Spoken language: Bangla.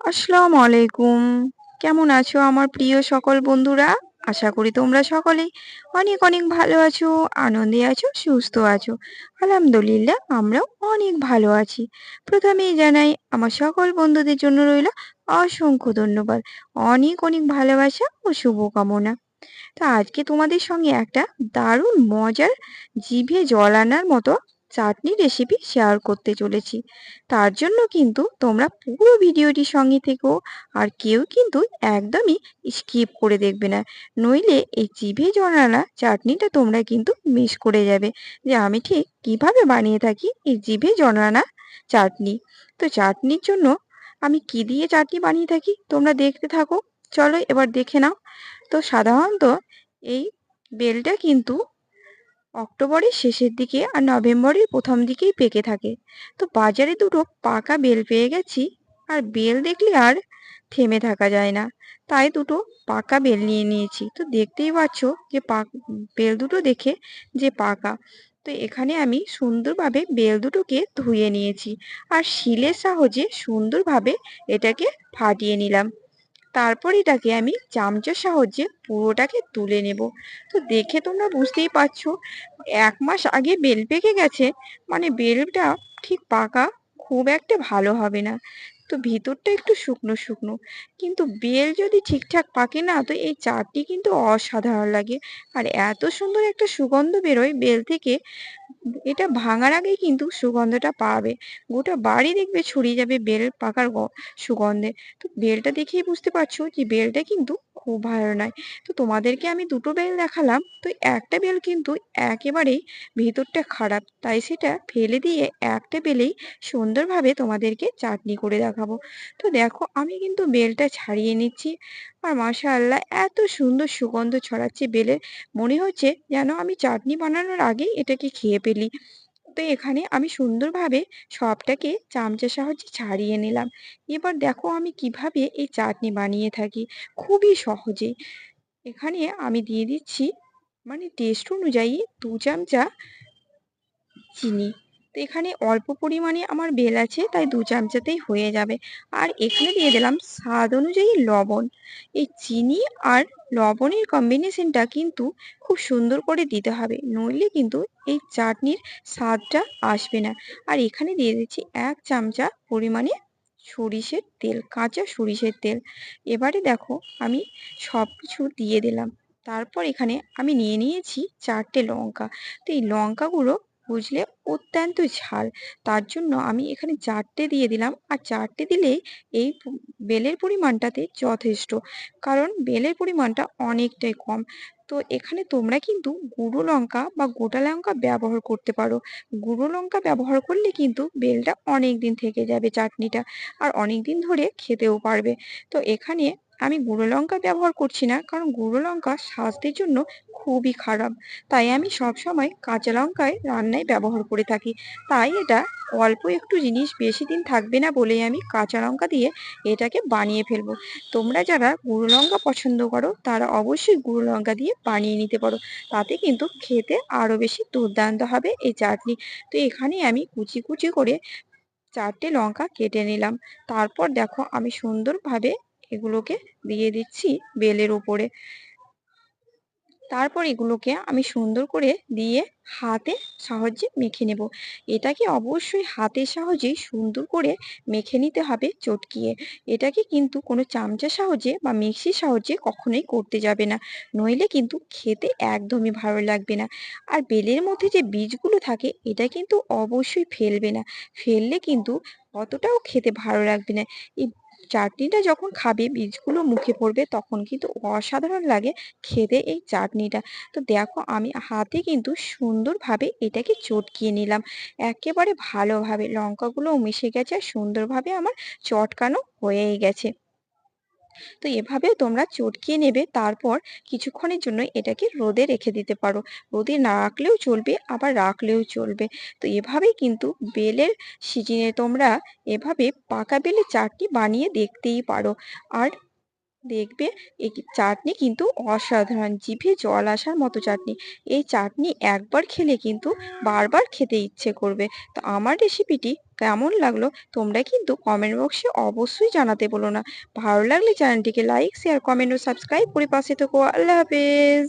আসসালামু আলাইকুম। কেমন আছো আমার প্রিয় সকল বন্ধুরা? আশা করি তোমরা সকলেই অনেক অনেক ভালো আছো, আনন্দে আছো, সুস্থ আছো। আলহামদুলিল্লাহ, আমরাও অনেক ভালো আছি। প্রথমেই জানাই, আমার সকল বন্ধুদের জন্য রইল অসংখ্য ধন্যবাদ, অনেক অনেক ভালোবাসা ও শুভকামনা। তো আজকে তোমাদের সঙ্গে একটা দারুণ মজার জিভে জল আনার মতো চাটনি রেসিপি শেয়ার করতে চলেছি। তার জন্য কিন্তু তোমরা পুরো ভিডিওটি সঙ্গে থেকো আর কেউ কিন্তু একদমই স্কিপ করে দেখবে না। নইলে এই জিভে জল চাটনিটা তোমরা কিন্তু মিস করে যাবে যে আমি ঠিক কীভাবে বানিয়ে থাকি এই জিভে জল চাটনি। তো চাটনির জন্য আমি কি দিয়ে চাটনি বানিয়ে থাকি তোমরা দেখতে থাকো। চলো এবার দেখে নাও। তো সাধারণত এই বেলটা কিন্তু অক্টোবরের শেষের দিকে আর নভেম্বরের প্রথম দিকেই পেকে থাকে। তো বাজারে দুটো পাকা বেল পেয়ে গেছি, আর বেল দেখলে আর থেমে থাকা যায় না। তাই দুটো পাকা বেল নিয়ে নিয়েছি। তো দেখতেই পাচ্ছ যে পাক, বেল দুটো দেখে যে পাকা। তো এখানে আমি সুন্দরভাবে বেল দুটোকে ধুয়ে নিয়েছি। আর শিলের সাহায্যে সুন্দরভাবে এটাকে ফাটিয়ে নিলাম। তারপর এটাকে আমি চামচের সাহায্যে পুরোটাকে তুলে নেব। তো দেখে তোমরা বুঝতেই পারছ, এক মাস আগে বেল পেকে গেছে মানে বেলটা ঠিক পাকা খুব একটা ভালো হবে না। তো ভিতরটা একটু শুকনো শুকনো। কিন্তু বেল যদি ঠিকঠাক পাকে না, তো এই চাটনি কিন্তু অসাধারণ লাগে। আর এত সুন্দর একটা সুগন্ধ বেরোয় বেল থেকে। এটা ভাঙার আগেই কিন্তু সুগন্ধটা পাবে। গোটা বাড়ি দেখবে ছড়িয়ে যাবে বেল, পাকার সুগন্ধে। তো বেলটা দেখেই বুঝতে পারছ যে বেলটা কিন্তু খুব ভালো নয়। তো তোমাদেরকে আমি দুটো বেল দেখালাম। তো একটা বেল কিন্তু একেবারেই ভেতরটা খারাপ। তাই সেটা ফেলে দিয়ে একটা বেলেই সুন্দরভাবে তোমাদেরকে চাটনি করে দেখাবো। তো দেখো আমি কিন্তু বেলটা ছাড়িয়ে নিচ্ছি। আর মাশাআল্লাহ, এত সুন্দর সুগন্ধ ছড়াচ্ছে বেলে। মনে হচ্ছে যেন আমি চাটনি বানানোর আগেই এটাকে খেয়ে ফেলি। তো এখানে আমি সুন্দরভাবে সবটাকে চামচের সাহায্যে ছাড়িয়ে নিলাম। এবার দেখো আমি কীভাবে এই চাটনি বানিয়ে থাকি। খুবই সহজে। এখানে আমি দিয়ে দিচ্ছি মানে টেস্ট অনুযায়ী দু চামচা চিনি। তো এখানে অল্প পরিমাণে আমার বেল আছে, তাই দু চামচাতেই হয়ে যাবে। আর এখানে দিয়ে দিলাম স্বাদ অনুযায়ী লবণ। এই চিনি আর লবণের কম্বিনেশনটা কিন্তু খুব সুন্দর করে দিতে হবে, নইলে কিন্তু এই চাটনির স্বাদটা আসবে না। আর এখানে দিয়ে দিচ্ছি এক চামচা পরিমাণে সরিষের তেল, কাঁচা সরিষের তেল। এবারে দেখো আমি সব কিছু দিয়ে দিলাম। তারপর এখানে আমি নিয়ে নিয়েছি চারটে লঙ্কা। তো এই লঙ্কাগুলো বুঝলে? অত্যন্ত ঝাল। তার জন্য আমি এখানে চারটে দিয়ে দিলাম। আর চারটে দিলেই এই বেলের পরিমাণটাতে যথেষ্ট। কারণ বেলের পরিমাণটা অনেকটাই কম। তো এখানে তোমরা কিন্তু গুঁড়ো লঙ্কা বা গোটা লঙ্কা ব্যবহার করতে পারো। গুঁড়ো লঙ্কা ব্যবহার করলে কিন্তু বেলটা অনেক দিন থেকে যাবে চাটনিটা। আর অনেক দিন ধরে খেতেও পারবে। তো এখানে আমি গুঁড়ো লঙ্কা ব্যবহার করছি না, কারণ গুঁড়ো লঙ্কা স্বাস্থ্যের জন্য খুবই খারাপ। তাই আমি সবসময় কাঁচা লঙ্কায় রান্নায় ব্যবহার করে থাকি। তাই এটা অল্প একটু জিনিস বেশি দিন থাকবে না বলেই আমি কাঁচা লঙ্কা দিয়ে এটাকে বানিয়ে ফেলব। তোমরা যারা গুঁড়ো লঙ্কা পছন্দ করো, তারা অবশ্যই গুঁড়ো লঙ্কা দিয়ে বানিয়ে নিতে পারো। তাতে কিন্তু খেতে আরও বেশি দুর্দান্ত হবে এই চাটনি। তো এখানে আমি কুচি কুচি করে চারটে লঙ্কা কেটে নিলাম। তারপর দেখো আমি সুন্দরভাবে এগুলোকে দিয়ে দিচ্ছি বেলের উপরে। তারপর এগুলোকে আমি সুন্দর করে দিয়ে হাতে সাহায্যে মেখে নেব। এটাকে অবশ্যই হাতের সাহায্যে সুন্দর করে মেখে নিতে হবে চটকিয়ে। এটাকে কিন্তু কোনো চামচের সাহায্যে বা মিক্সির সাহায্যে কখনোই করতে যাবে না। নইলে কিন্তু খেতে একদমই ভালো লাগবে না। আর বেলের মধ্যে যে বীজগুলো থাকে, এটা কিন্তু অবশ্যই ফেলবে না। ফেললে কিন্তু অতটাও খেতে ভালো লাগবে না। এই চাটনিটা যখন খাবে, বীজগুলো মুখে পড়বে, তখন কিন্তু অসাধারণ লাগে খেতে এই চাটনিটা। তো দেখো, আমি হাতে কিন্তু সুন্দরভাবে এটাকে চটকিয়ে নিলাম। একেবারে ভালোভাবে লঙ্কাগুলোও মিশে গেছে আর সুন্দরভাবে আমার চটকানো হয়েই গেছে। তো এভাবে তোমরা চটকিয়ে নেবে, তারপর কিছুক্ষণের জন্য এটাকে রোদে রেখে দিতে পারো। রোদে না রাখলেও চলবে, আবার রাখলেও চলবে। তো এভাবেই কিন্তু বেলের সিজিনে তোমরা এভাবে পাকা বেলে চাটনি বানিয়ে দেখতেই পারো। আর দেখবে এই চাটনি কিন্তু অসাধারণ। জিভে জল আসার মতো চাটনি। এই চাটনি একবার খেলে কিন্তু বারবার খেতে ইচ্ছে করবে। তো আমার রেসিপিটি কেমন লাগল তোমরা কিন্তু কমেন্ট বক্সে অবশ্যই জানাতে বলো না। ভালো লাগলে চ্যানেলটিকে লাইক শেয়ার কমেন্ট ও সাবস্ক্রাইব করে পাশে থেকো। আল্লাহ হাফেজ।